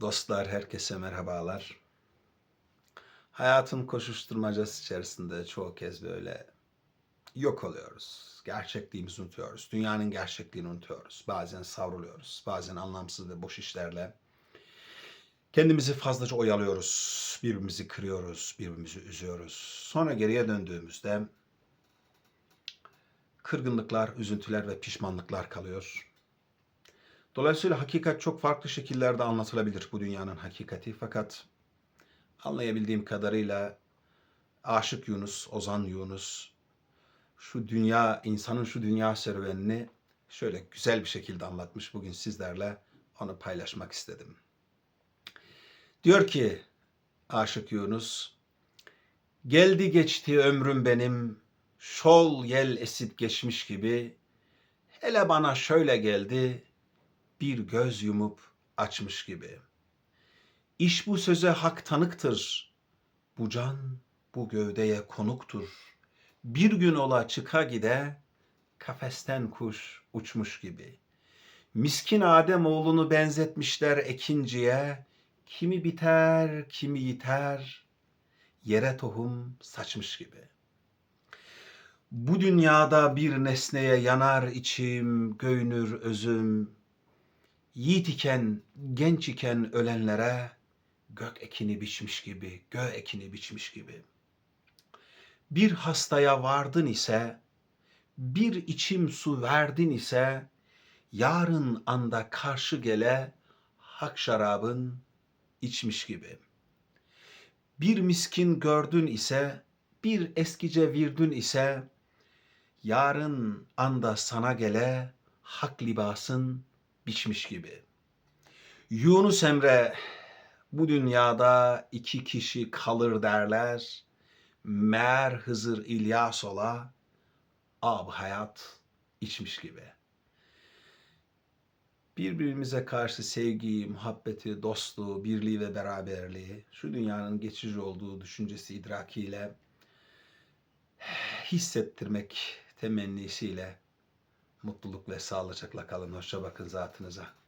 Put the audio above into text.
Dostlar, herkese merhabalar. Hayatın koşuşturmacası içerisinde çoğu kez böyle yok oluyoruz. Gerçekliğimizi unutuyoruz. Dünyanın gerçekliğini unutuyoruz. Bazen savruluyoruz. Bazen anlamsız ve boş işlerle kendimizi fazlaca oyalıyoruz. Birbirimizi kırıyoruz. Birbirimizi üzüyoruz. Sonra geriye döndüğümüzde kırgınlıklar, üzüntüler ve pişmanlıklar kalıyor. Dolayısıyla hakikat çok farklı şekillerde anlatılabilir bu dünyanın hakikati. Fakat anlayabildiğim kadarıyla Aşık Yunus, Ozan Yunus şu dünya, insanın şu dünya serüvenini şöyle güzel bir şekilde anlatmış. Bugün sizlerle onu paylaşmak istedim. Diyor ki Aşık Yunus, geldi geçti ömrüm benim, şol yel esip geçmiş gibi, hele bana şöyle geldi, bir göz yumup açmış gibi. İş bu söze hak tanıktır. Bu can bu gövdeye konuktur. Bir gün ola çıka gide kafesten kuş uçmuş gibi. Miskin Adem oğlunu benzetmişler ekinciye. Kimi biter, kimi yiter. Yere tohum saçmış gibi. Bu dünyada bir nesneye yanar içim, göynür özüm, Yiğit iken, genç iken ölenlere gök ekini biçmiş gibi, gö ekini biçmiş gibi. Bir hastaya vardın ise, bir içim su verdin ise, yarın anda karşı gele hak şarabın içmiş gibi. Bir miskin gördün ise, bir eskice virdün ise, yarın anda sana gele hak libasın biçmiş gibi. Yunus Emre bu dünyada iki kişi kalır derler. Meğer Hızır İlyas ola ab hayat içmiş gibi. Birbirimize karşı sevgiyi, muhabbeti, dostluğu, birliği ve beraberliği şu dünyanın geçici olduğu düşüncesi idrakiyle hissettirmek temennisiyle mutluluk ve sağlıcakla kalın. Hoşça bakın zatınıza.